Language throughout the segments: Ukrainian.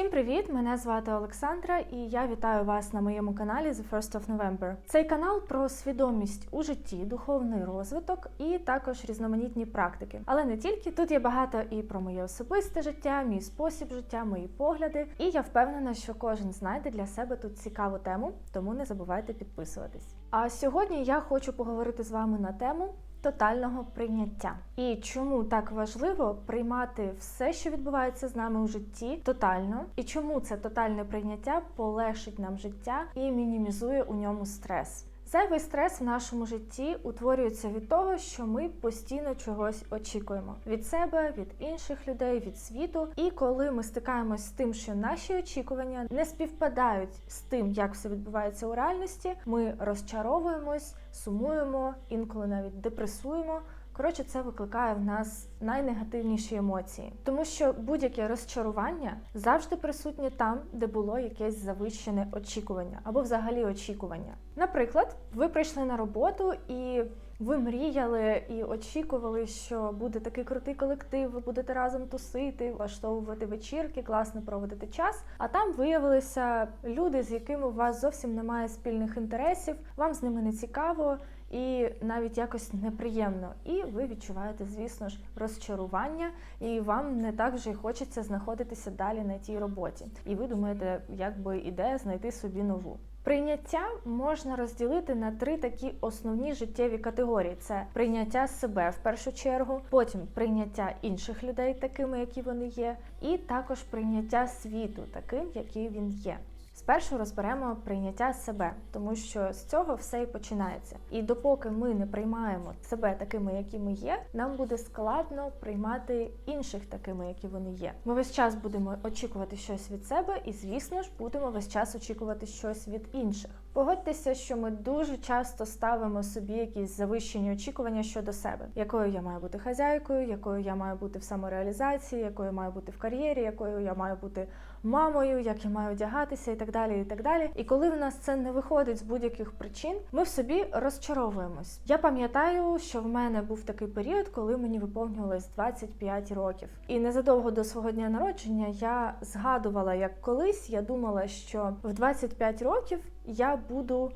Всім привіт! Мене звати Олександра, і я вітаю вас на моєму каналі The First of November. Цей канал про свідомість у житті, духовний розвиток і також різноманітні практики. Але не тільки тут є багато і про моє особисте життя, мій спосіб життя, мої погляди. І я впевнена, що кожен знайде для себе тут цікаву тему, тому не забувайте підписуватись. А сьогодні я хочу поговорити з вами на тему тотального прийняття. І чому так важливо приймати все, що відбувається з нами у житті, тотально, і чому це тотальне прийняття полегшить нам життя і мінімізує у ньому стрес. Зайвий стрес в нашому житті утворюється від того, що ми постійно чогось очікуємо від себе, від інших людей, від світу. І коли ми стикаємось з тим, що наші очікування не співпадають з тим, як все відбувається у реальності, ми розчаровуємось, сумуємо, інколи навіть депресуємо. Коротше, це викликає в нас найнегативніші емоції, тому що будь-яке розчарування завжди присутнє там, де було якесь завищене очікування або взагалі очікування. Наприклад, ви прийшли на роботу і ви мріяли і очікували, що буде такий крутий колектив, ви будете разом тусити, влаштовувати вечірки, класно проводити час. А там виявилися люди, з якими у вас зовсім немає спільних інтересів, вам з ними не цікаво і навіть якось неприємно. І ви відчуваєте, звісно ж, розчарування, і вам не так вже й хочеться знаходитися далі на тій роботі. І ви думаєте, як би ідея знайти собі нову. Прийняття можна розділити на три такі основні життєві категорії: це прийняття себе в першу чергу, потім прийняття інших людей, такими, які вони є, і також прийняття світу, таким, який він є. Спершу розберемо прийняття себе, тому що з цього все і починається. І допоки ми не приймаємо себе такими, які ми є, нам буде складно приймати інших такими, які вони є. Ми весь час будемо очікувати щось від себе, і, звісно ж, будемо весь час очікувати щось від інших. Погодьтеся, що ми дуже часто ставимо собі якісь завищені очікування щодо себе, якою я маю бути хазяйкою, якою я маю бути в самореалізації, якою маю бути в кар'єрі, якою я маю бути мамою, як я маю одягатися і так далі. І так далі. І коли в нас це не виходить з будь-яких причин, ми в собі розчаровуємось. Я пам'ятаю, що в мене був такий період, коли мені виповнювалось 25 років. І незадовго до свого дня народження я згадувала, як колись я думала, що в 25 років я буду.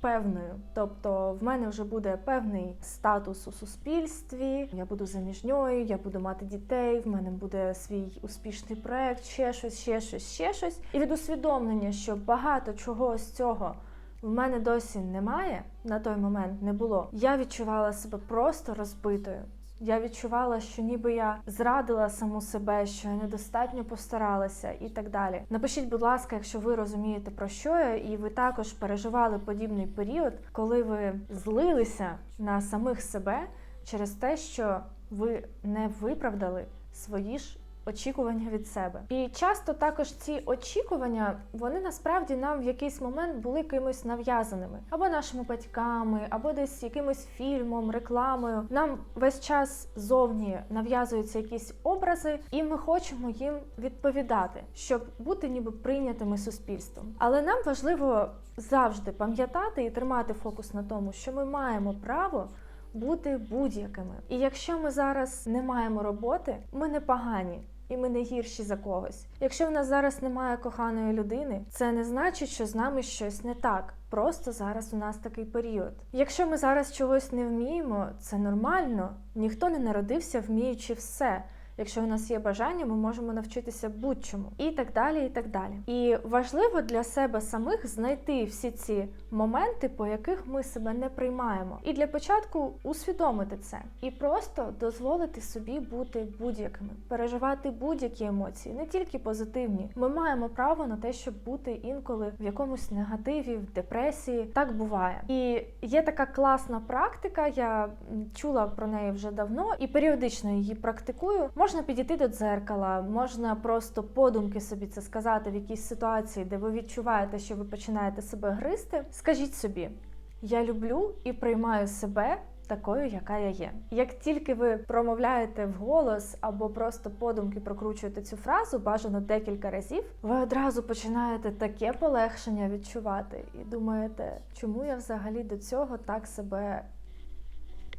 Певною, тобто в мене вже буде певний статус у суспільстві, я буду заміжньою, я буду мати дітей, в мене буде свій успішний проект, ще щось, ще щось, ще щось. І від усвідомлення, що багато чого з цього в мене досі немає, на той момент не було. Я відчувала себе просто розбитою. Я відчувала, що ніби я зрадила саму себе, що я недостатньо постаралася і так далі. Напишіть, будь ласка, якщо ви розумієте про що я, і ви також переживали подібний період, коли ви злилися на самих себе через те, що ви не виправдали свої ж очікування від себе. І часто також ці очікування вони насправді нам в якийсь момент були кимось нав'язаними, або нашими батьками, або десь якимось фільмом, рекламою. Нам весь час зовні нав'язуються якісь образи, і ми хочемо їм відповідати, щоб бути ніби прийнятими суспільством. Але нам важливо завжди пам'ятати і тримати фокус на тому, що ми маємо право. Бути будь-якими, і якщо ми зараз не маємо роботи, ми не погані і ми не гірші за когось. Якщо в нас зараз немає коханої людини, це не значить, що з нами щось не так. Просто зараз у нас такий період. Якщо ми зараз чогось не вміємо, це нормально. Ніхто не народився, вміючи все. Якщо у нас є бажання, ми можемо навчитися будь-чому і так далі. І так далі. І важливо для себе самих знайти всі ці моменти, по яких ми себе не приймаємо. І для початку усвідомити це і просто дозволити собі бути будь-якими, переживати будь-які емоції, не тільки позитивні. Ми маємо право на те, щоб бути інколи в якомусь негативі, в депресії. Так буває. І є така класна практика. Я чула про неї вже давно і періодично її практикую. Можна підійти до дзеркала, можна просто подумки собі це сказати в якійсь ситуації, де ви відчуваєте, що ви починаєте себе гризти. Скажіть собі: я люблю і приймаю себе. Такою, яка я є. Як тільки ви промовляєте вголос або просто подумки прокручуєте цю фразу, бажано декілька разів, ви одразу починаєте таке полегшення відчувати і думаєте, чому я взагалі до цього так себе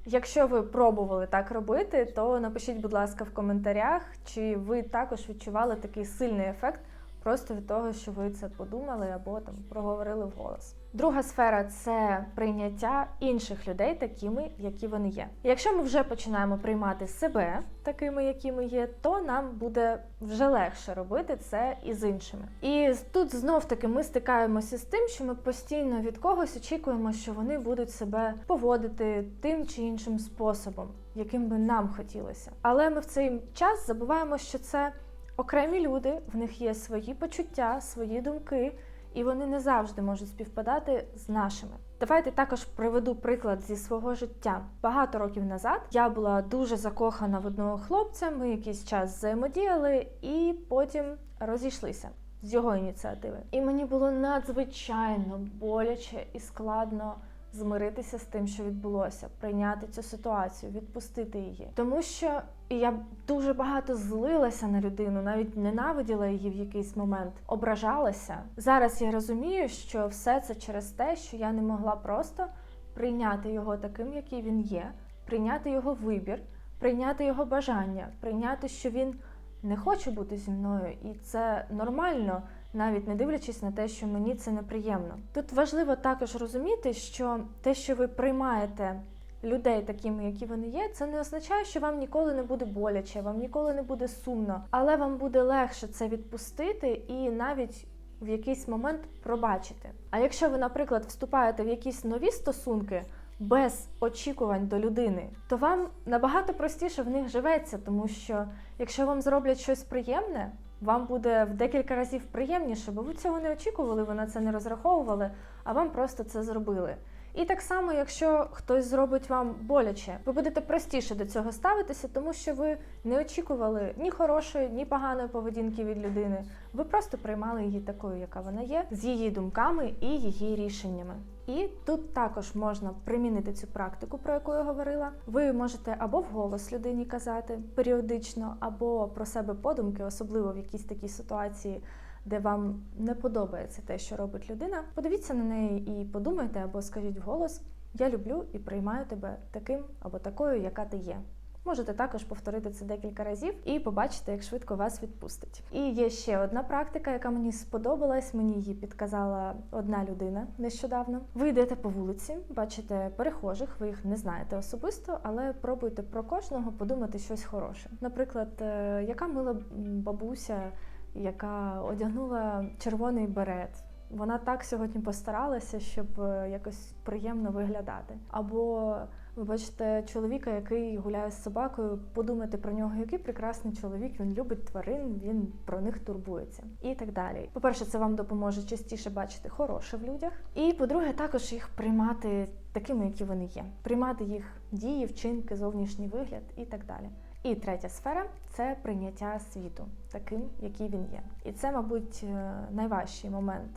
Якщо ви пробували так робити, то напишіть, будь ласка, в коментарях, чи ви також відчували такий сильний ефект просто від того, що ви це подумали або там проговорили вголос. Друга сфера це прийняття інших людей такими, які вони є. Якщо ми вже починаємо приймати себе такими, які ми є, то нам буде вже легше робити це і з іншими. І тут знов таки ми стикаємося з тим, що ми постійно від когось очікуємо, що вони будуть себе поводити тим чи іншим способом, яким би нам хотілося. Але ми в цей час забуваємо, що це окремі люди, в них є свої почуття, свої думки і вони не завжди можуть співпадати з нашими. Давайте також приведу приклад зі свого життя. Багато років назад я була дуже закохана в одного хлопця. Ми якийсь час взаємодіяли і потім розійшлися з його ініціативи. І мені було надзвичайно боляче і складно. Змиритися з тим, що відбулося, прийняти цю ситуацію, відпустити її, тому що я дуже багато злилася на людину, навіть ненавиділа її в якийсь момент, ображалася. Зараз я розумію, що все це через те, що я не могла просто прийняти його таким, який він є, прийняти його вибір, прийняти його бажання, прийняти, що він не хоче бути зі мною, і це нормально навіть не дивлячись на те, що мені це неприємно. Тут важливо також розуміти, що те, що ви приймаєте людей такими, які вони є, це не означає, що вам ніколи не буде боляче, вам ніколи не буде сумно, але вам буде легше це відпустити і навіть. В якийсь момент пробачити. А якщо ви, наприклад, вступаєте в якісь нові стосунки без очікувань до людини, то вам набагато простіше в них живеться, тому що якщо вам зроблять щось приємне, вам буде в декілька разів приємніше, бо ви цього не очікували, ви на це не розраховували, а вам просто це зробили. І так само, якщо хтось зробить вам боляче, ви будете простіше до цього ставитися, тому що ви не очікували ні хорошої, ні поганої поведінки від людини. Ви просто приймали її такою, яка вона є, з її думками і її рішеннями. І тут також можна примінити цю практику, про яку я говорила. Ви можете або вголос людині казати періодично, або про себе подумки, особливо в якійсь такій ситуації де вам не подобається те, що робить людина, подивіться на неї і подумайте або скажіть вголос: Я люблю і приймаю тебе таким або такою, яка ти є. Можете також повторити це декілька разів і побачите, як швидко вас відпустить. І є ще одна практика, яка мені сподобалась. Мені її підказала одна людина нещодавно. Ви йдете по вулиці, бачите перехожих, ви їх не знаєте особисто, але пробуйте про кожного подумати щось хороше. Наприклад, е, яка мила бабуся яка одягнула червоний берет. Вона так сьогодні постаралася, щоб е, якось приємно виглядати. Або ви бачите чоловіка, який гуляє з собакою, подумайте про нього, який прекрасний чоловік, він любить тварин, він про них турбується і так далі. По-перше, це вам допоможе частіше бачити хороше в людях. І по-друге, також їх приймати такими, які вони є, приймати їх дії, вчинки, зовнішній вигляд і так далі. І третя сфера це прийняття світу, таким, який він є. І це, мабуть, е, найважчий момент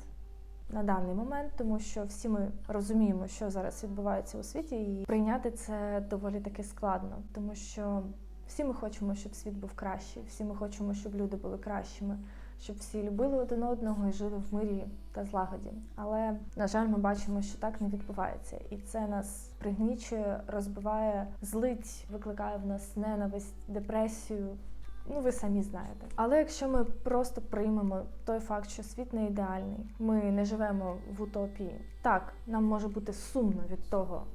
на даний момент, тому що всі ми розуміємо, що зараз відбувається у світі, і прийняти це доволі таки складно, тому що всі ми хочемо, щоб світ був кращий, всі ми хочемо, щоб люди були кращими щоб всі любили один одного і жили в мирі та злагоді. Але на жаль, ми бачимо, що так не відбувається, і це нас пригнічує, розбиває, злить, викликає в нас ненависть, депресію. Ну, ви самі знаєте. Але якщо ми просто приймемо той факт, що світ не ідеальний, ми не живемо в утопії. Так, нам може бути сумно від того,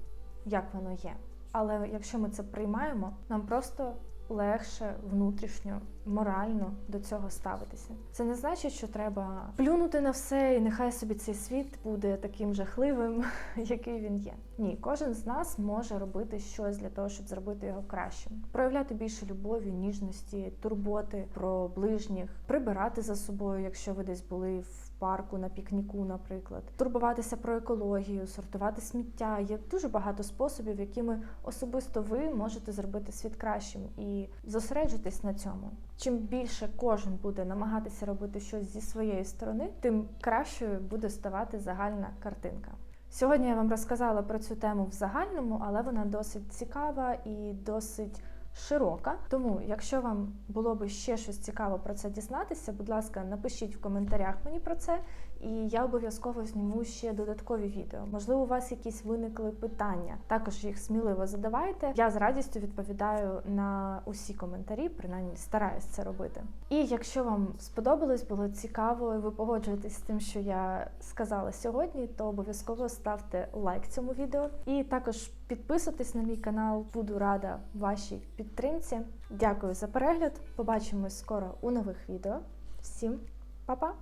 як воно є. Але якщо ми це приймаємо, нам просто легше внутрішньо, морально до цього ставитися. Це не значить, що треба плюнути на все, і нехай собі цей світ буде таким жахливим, який він є. Ні, кожен з нас може робити щось для того, щоб зробити його кращим, проявляти більше любові, ніжності, турботи про ближніх, прибирати за собою, якщо ви десь були в парку на пікніку, наприклад, турбуватися про екологію, сортувати сміття. Є дуже багато способів, якими особисто ви можете зробити світ кращим і зосереджуйтесь на цьому. Чим більше кожен буде намагатися робити щось зі своєї сторони, тим кращою буде ставати загальна картинка. Сьогодні я вам розказала про цю тему в загальному, але вона досить цікава і досить широка. Тому, якщо вам було би ще щось цікаво про це дізнатися, будь ласка, напишіть в коментарях мені про це, і я обов'язково зніму ще додаткові відео. Можливо, у вас якісь виникли питання. Також їх сміливо задавайте. Я з радістю відповідаю на усі коментарі, принаймні стараюсь це робити. І якщо вам сподобалось, було цікаво, і ви погоджуєтесь з тим, що я сказала сьогодні, то обов'язково ставте лайк цьому відео і також підписуйтесь на мій канал. Буду рада вашій підтримці. Дякую за перегляд. Побачимось скоро у нових відео. Всім па-па!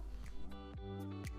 Bye.